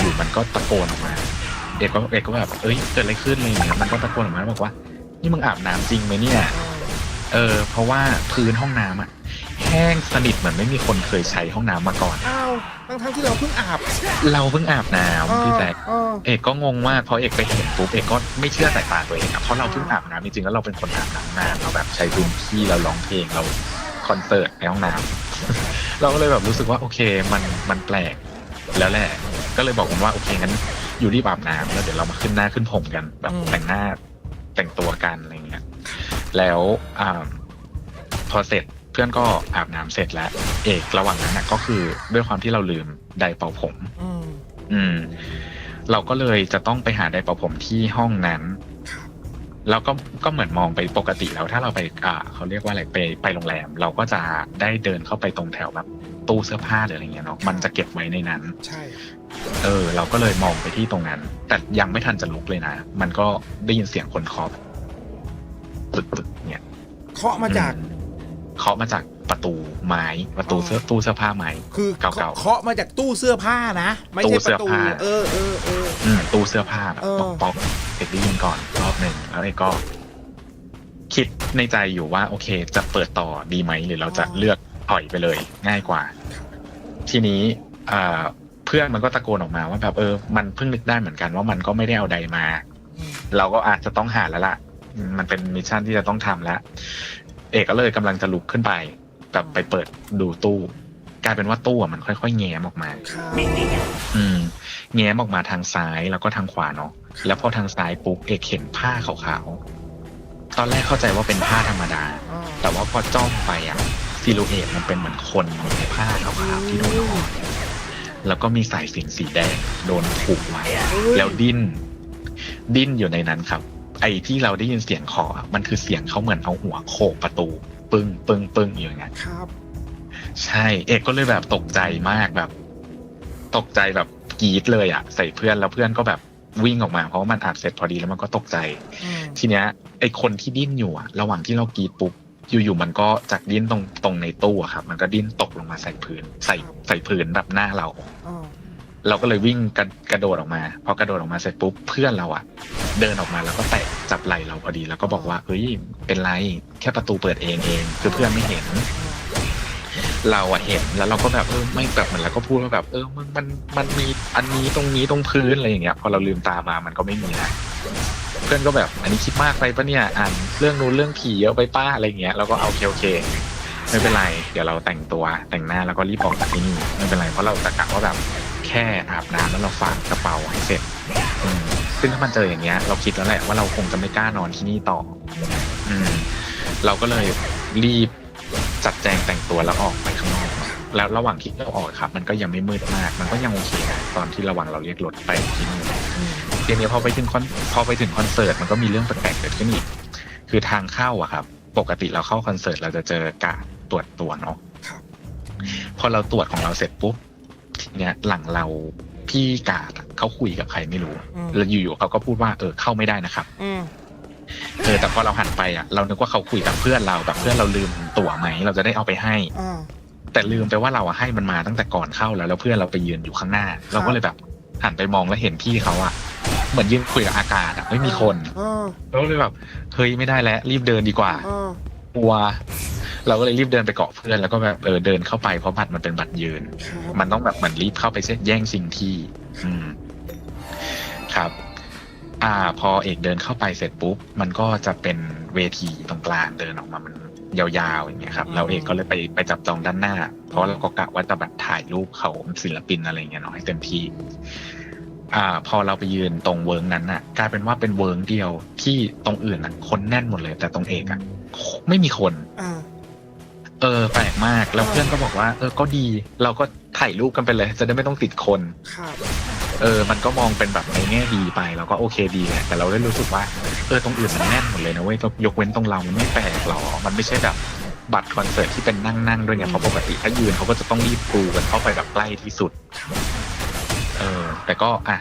อยู่ๆมันก็ตะโกนออกมาเอกก็เอกก็แบบเอ้ยเกิดอะไรขึ้นอะไรอย่างเงี้ยมันก็ตะโกนออกมาแล้วบอกว่า นี่มึงอาบน้ำจริงไหมเนี่ย เออ เพราะว่าพื้นห้องน้ำอะแห้งสนิทเหมือนไม่มีคนเคยใช้ห้องน้ำมาก่อน อ้าวทั้งทั้งๆที่เราเพิ่งอาบเราเพิ่งอาบน้ำพี่แจ๊ค เออ เอกก็งงมากเพราะเอกไปเห็นปุ๊บเอกก็ไม่เชื่อสายตาตัวเองอะเพราะเราเพิ่งอาบน้ำจริงๆแล้วเราเป็นคนอาบน้ำนานเราแบบใช้พื้นที่เราร้องเพลงเราคอนเสิร์ตในห้องน้ำ เราก็เลยแบบรู้สึกว่าโอเคมันมันแปลกแล้วแหละ ก็เลยบอกผมว่าโอเคงั้นอยู่รีบอาบน้ำแล้วเดี๋ยวเรามาขึ้นหน้าขึ้นผมกัน แบบแต่งหน้าแต่งตัวกันอะไรเงี้ยแล้วอ่าพอเสร็จเพื่อนก็อาบน้ำเสร็จแล้ว เอกระหว่างนั้นนะก็คือด้วยความที่เราลืมไดร์เป่าผมอืมอืม เราก็เลยจะต้องไปหาไดร์เป่าผมที่ห้องนั้นแล้วก็ก็เหมือนมองไปปกติแล้วถ้าเราไปอ่าเขาเรียกว่าอะไรไปไปโรงแรม เราก็จะได้เดินเข้าไปตรงแถวแบบ ตู้เสื้อผ้าหรืออะไรเงี้ยเนาะมันจะเก็บไว้ในนั้น ใช่ เออ เราก็เลยมองไปที่ตรงนั้น แต่ยังไม่ทันจะลุกเลยนะ มันก็ได้ยินเสียงคนเคาะตึกตึกเนี่ยเคาะมาจากอืเคาะมาจากประตูไม้ประตูเสื้อตู้เสื้อผ้าไม้คือเก่าๆเคาะมาจากตู้เสื้อผ้านะ ไม่ใช่ตู้ปเสื้อระตูผ้าเออเออเอออืมตู้เสื้อผ้าแบบเออป๊อกป๊อกเอกได้ยินก่อนรอบหนึ่งแล้วเอกก็ คิดในใจอยู่ว่า โอเค จะเปิดต่อดีไหมหรือเราจะเลือก ถอยไปเลย ง่ายกว่า ทีนี้อ่าเพื่อนมันก็ตะโกนออกมาว่าแบบเออ มันเพิ่งนึกได้เหมือนกันว่ามันก็ไม่ได้เอาใดมาอืมเราก็อาจจะต้องหาแล้วล่ะ มันเป็นมิชชั่นที่จะต้องทำแล้ว เอกก็เลยกำลังจะลุกขึ้นไปแบบไปเปิดดูตู้ กลายเป็นว่าตู้อะมันค่อยๆแง้มออกมาครับอืม แง้มออกมาทางซ้ายแล้วก็ทางขวาเนาะแล้วพอทางซ้ายปุ๊บเอกเห็นผ้าขาวๆตอนแรกเข้าใจว่าเป็นผ้าธรรมดาอ่าแต่ว่าพอจ้องไปอะ ซิลูเอตมันเป็นเหมือนคนอยู่ในผ้าขาวๆที่โดนห่อแล้วก็มีสายสิญจนสีแดงโดนผูกไว้อะแล้วดิ้น ดิ้นอยู่ในนั้นครับ ไอ้ที่เราได้ยินเสียงเคออะมันคือเสียงเขาเหมือนเอาหัวโขกประตู ปึ้งปึ้งปึ้งอยู่อย่างเงี้ยครับ ใช่ เอกก็เลยแบบตกใจมากแบบ ตกใจแบบกรีดเลยอะใส่เพื่อนแล้วเพื่อนก็แบบวิ่งออกมาเพราะว่ามันอาบเสร็จพอดีแล้วมันก็ตกใจอืมทีเนี้ยไอคนที่ดิ้นอยู่อะระหว่างที่เรากรีดปุ๊บ อยู่ๆมันก็จากดิ้นตรงตรงในตู้อะครับ มันก็ดิ้นตกลงมาใส่พื้น ใส่ใส่พื้นแบบหน้าเราอ่าเราก็เลยวิ่งกระกระโดดออกมา พอกระโดดออกมาเสร็จปุ๊บเพื่อนเราอะเดินออกมาแล้วก็แตะจับไหล่เราพอดีแล้วก็บอกว่าเฮ้ยเป็นไรแค่ประตูเปิดเองเองคือเพื่อนไม่เห็น เราอะเห็นแล้วเราก็แบบเออไม่แบบเหมือนเราก็พูดว่าแบบ เออมันมันมันมีอันนี้ตรงนี้ตรงพื้นอะไรอย่างเงี้ยพอเราลืมตามามันก็ไม่มีนะเพื่ อนก็แบบ อันนี้คิดมากไปปะเนี่ยอ่านเรื่องนู้นเรื่องผีเยอะไปป้าอะไรอย่างเงี้ยเราก็เอาโอเคโอเคไม่เป็นไร เดี๋ยวเราแต่งตัวแต่งหน้าแล้วก็รีบออกจากที่นี่ไม่เป็นไรเพราะเราตะกะว่าแบบแค่อาบน้ำแล้วเราฝากกระเป๋าให้เสร็จซึ่งถ้ามันเจออย่างเงี้ย เราคิดแล้วแหละว่าเราคงจะไม่กล้านอนที่นี่ต่อ อืม เราก็เลยรีบจัดแจงแต่งตัวแล้วออกไปข้างนอกแล้วระหว่างที่เราออกครับ มันก็ยังไม่มืดมาก มันก็ยังโอเคนะตอนที่ระหว่างเราเรียกรถไปที่นู่น ทีนี้พอไปถึงคอนพอไปถึงคอนเสิร์ตมันก็มีเรื่องแปลกๆเกิดขึ้นอีกคือทางเข้าอะครับ ปกติเราเข้าคอนเสิร์ตเราจะเจอการตรวจตัวเนาะครับพอเราตรวจของเราเสร็จปุ๊บทีเนี้ยหลังเราพี่กาดอะเขาคุยกับใครไม่รู้อืมแล้วอยู่ๆเขาก็พูดว่าเออเข้าไม่ได้นะครับอืมเออแต่พอเราหันไปอะเรานึกว่าเขาคุยกับเพื่อนเราแบบเพื่อนเราลืมตั๋วไหมเราจะได้เอาไปให้อ่าแต่ลืมไปว่าเราอะให้มันมาตั้งแต่ก่อนเข้าแล้วแล้วเพื่อนเราไปยืนอยู่ข้างหน้า เราก็เลยแบบหันไปมองแล้วเห็นพี่เขาอะ เหมือนยืนคุยกับอากาศอะไม่มีคนอ่าเราก็เลยแบบเฮ้ยไม่ได้แล้วรีบเดินดีกว่าอ่ากลัว เราก็เลยรีบเดินไปเกาะเพื่อนแล้วก็แบบเออเดินเข้าไปเพราะบัตรมันเป็นบัตรยืน ครับมันต้องแบบเหมือนรีบเข้าไปเส้นแย่งชิงที่ อืม ครับ อ่า พอเอกเดินเข้าไปเสร็จปุ๊บ มันก็จะเป็นเวทีตรงกลางเดินออกมามันยาวๆอย่างเงี้ยครับ เราเอกก็เลยไปไปจับจองด้านหน้า เพราะเราก็กะว่าจะแบบถ่ายรูปเขาศิลปินอะไรเงี้ยเนาะให้เต็มที่ อ่า พอเราไปยืนตรงเวิร์กนั้นน่ะกลายเป็นว่าเป็นเวิร์กเดียวที่ตรงอื่นน่ะคนแน่นหมดเลย แต่ตรงเอกอะไม่มีคนอ่าเออแปลกมากแล้วเพื่อนก็บอกว่า เออก็ดี เราก็ถ่ายรูปกันไปเลย จะได้ไม่ต้องติดคนครับเออ มันก็มองเป็นแบบในแง่ดีไปเราก็โอเคดีแหละแต่เราได้รู้สึกว่าเออตรงอื่นมันแน่นหมดเลยนะเว้ยยกเว้นตรงเรามันไม่แปลกหรอ มันไม่ใช่แบบบัตรคอนเสิร์ตที่เป็นนั่งๆด้วยไงเพราะปกติถ้ายืนเขาก็จะต้องรีบกรูกันเข้าไปแบบใกล้ที่สุดเออ แต่ก็อะ